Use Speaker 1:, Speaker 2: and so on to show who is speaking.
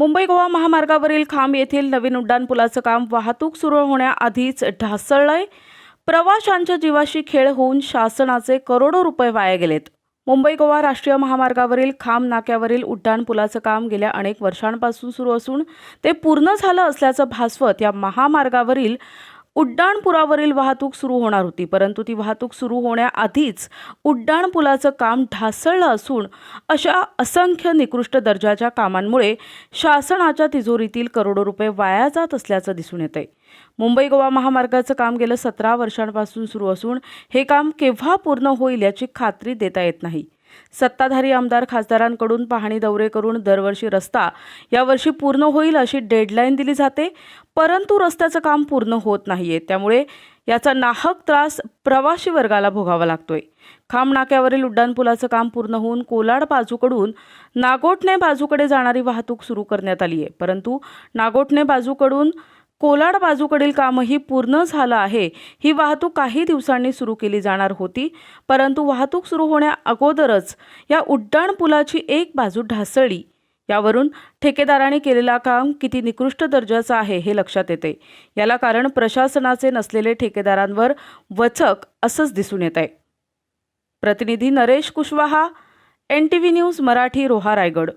Speaker 1: मुंबई गोवा महामार्गावरील खांब येथील नवीन उड्डाणपुलाचं काम वाहतूक सुरू होण्याआधीच ढासळलंय. प्रवाशांच्या जीवाशी खेळ होऊन शासनाचे करोडो रुपये वाया गेलेत. मुंबई गोवा राष्ट्रीय महामार्गावरील खांब नाक्यावरील उड्डाणपुलाचं काम गेल्या अनेक वर्षांपासून सुरू असून ते पूर्ण झालं असल्याचं भासवत या महामार्गावरील उड्डाणपुरावरील वाहतूक सुरू होणार होती परंतु ती वाहतूक सुरू होण्याआधीच उड्डाणपुलाचं काम ढासळलं असून अशा असंख्य निकृष्ट दर्जाच्या कामांमुळे शासनाच्या तिजोरीतील करोडो रुपये वाया जात असल्याचं दिसून येतंय. मुंबई गोवा महामार्गाचं काम गेलं सतरा वर्षांपासून सुरू असून हे काम केव्हा पूर्ण होईल याची खात्री देता येत नाही. सत्ताधारी आमदार खासदारांकडून पाहणी दौरे करून दरवर्षी रस्ता यावर्षी पूर्ण होईल अशी डेडलाईन दिली जाते. परंतु रस्त्याचं काम पूर्ण होत नाहीये. त्यामुळे याचा नाहक त्रास प्रवासी वर्गाला भोगावा लागतोय. खांब नाक्यावरील उड्डाणपुलाचं काम पूर्ण होऊन कोलाड बाजूकडून नागोठणे बाजूकडे जाणारी वाहतूक सुरू करण्यात आली आहे परंतु नागोठणे बाजूकडून कोलाड बाजूकडील कामही पूर्ण झालं आहे. ही वाहतूक काही दिवसांनी सुरू केली जाणार होती. परंतु वाहतूक सुरू होण्या अगोदरच या उड्डाण पुलाची एक बाजू ढासळली. यावरून ठेकेदाराने केलेला काम किती निकृष्ट दर्जाचं आहे हे लक्षात येते. याला कारण प्रशासनाचे नसलेले ठेकेदारांवर वचक असंच दिसून येत आहे प्रतिनिधी Naresh Kushwaha N T V news Marathi Roha Raigad.